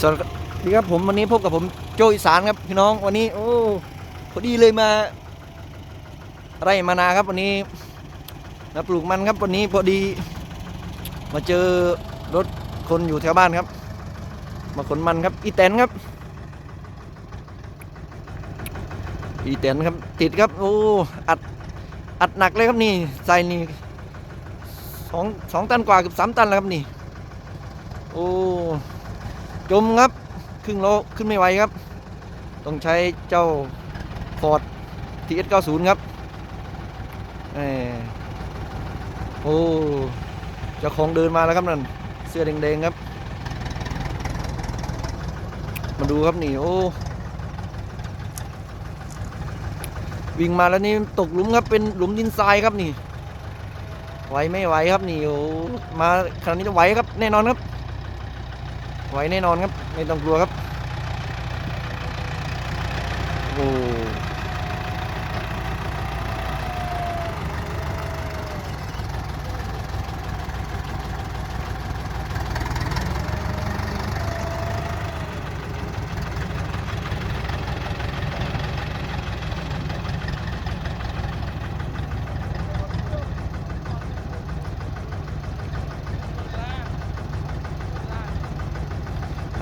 สวัสดีครับผมวันนี้พบกับผมโจอีสานครับพี่น้องวันนี้ โอ้พอดีเลยมาไร่มานาครับวันนี้มาปลูกมันครับวันนี้พอดี มาเจอรถคนอยู่แถวบ้านครับ มาขนมันครับ อีแตนครับ อีแตนครับติดครับโอ้อัดอัดหนักเลยครับนี่ใส่นี่สองสองตันกว่าเกือบสามตันแล้วครับนี่โอ้ จมครับครึ่งโลขึ้นไม่ไหวครับ ต้องใช้เจ้า Ford TS90 ครับโอ้เจ้าของเดินมาแล้วครับนั่นเสื้อแดงๆครับ มาดูครับนี่โอ้วิ่งมาแล้วนี่ตกหลุมครับเป็นหลุมดินทรายครับนี่ไหวไม่ไหวครับนี่โอ้มาขนาดนี้จะไหวครับแน่นอนครับ ไหวแน่นอนครับ ไม่ต้องกลัวครับ โอ้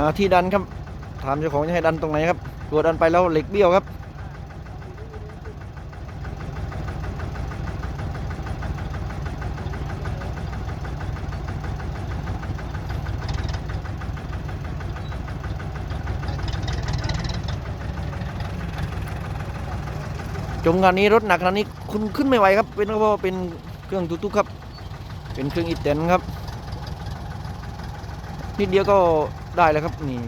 าที่ดันครับ ถามเจ้าของจะให้ดันตรงไหนครับกลัวดันไปแล้วเหล็กเบี้ยวครับ จมงานนี้รถหนักขนาดนี้คุณขึ้นไม่ไหวครับ เป็นเพราะว่าเป็นเครื่องตุกๆครับ เป็นเครื่องอีแตนครับ นิดเดียวก็ ได้แล้วครับนี่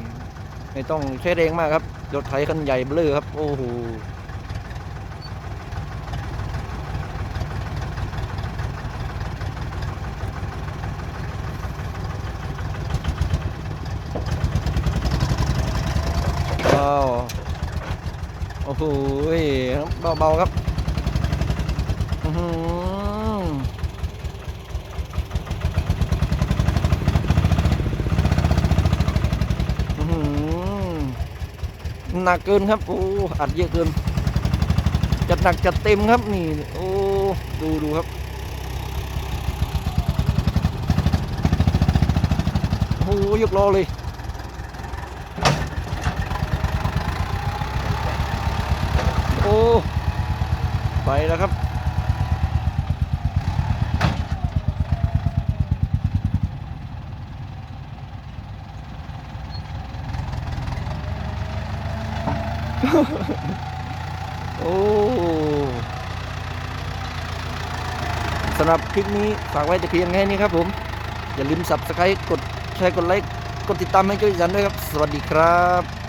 ไม่ต้องใช้แรงมากครับรถไถคันใหญ่เบลอครับ โอ้โหว้าโอ้โหเบาๆครับ อื้อหืออื้อหือ หนักเกินครับโอ้อัดเยอะเกิน จัดหนักจัดเต็มครับนี่โอ้ดูดูครับโอ้ยกล้อเลยโอ้ไปแล้วครับ โอ้สำหรับคลิปนี้ฝากไว้แต่เพียงแค่นี้ครับผม อย่าลืมสับสไครต์กดแชร์กดไลค์ กดติดตามให้ช่วยฉันด้วยครับ สวัสดีครับ